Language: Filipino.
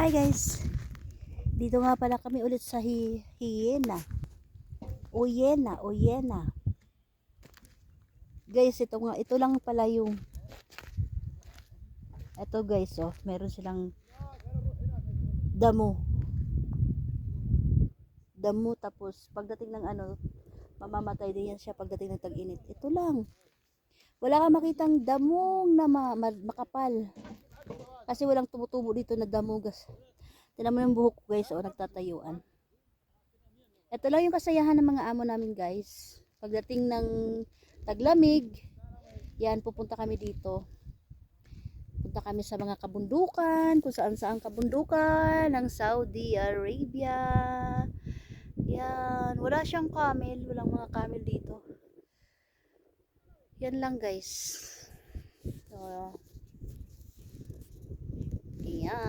Hi guys. Dito nga pala kami ulit sa hi Hyena. Oyena, Oyena. Guys, ito nga, ito lang pala yung ito guys, oh, meron silang damo. Damo tapos pagdating ng ano, mamamatay din yan siya pagdating ng tag-init. Ito lang. Wala kang makitang damong na ma- ma- makapal. Kasi walang tumutubo dito na damo gas. Tinan mo yung buhok ko guys, o nagtatayuan. Ito lang yung kasayahan ng mga amo namin guys. Pagdating ng taglamig, yan, pupunta kami dito. Punta kami sa mga kabundukan, kung saan saan kabundukan ng Saudi Arabia. Yan, wala siyang camel, walang mga camel dito. Yan lang guys. So, yan.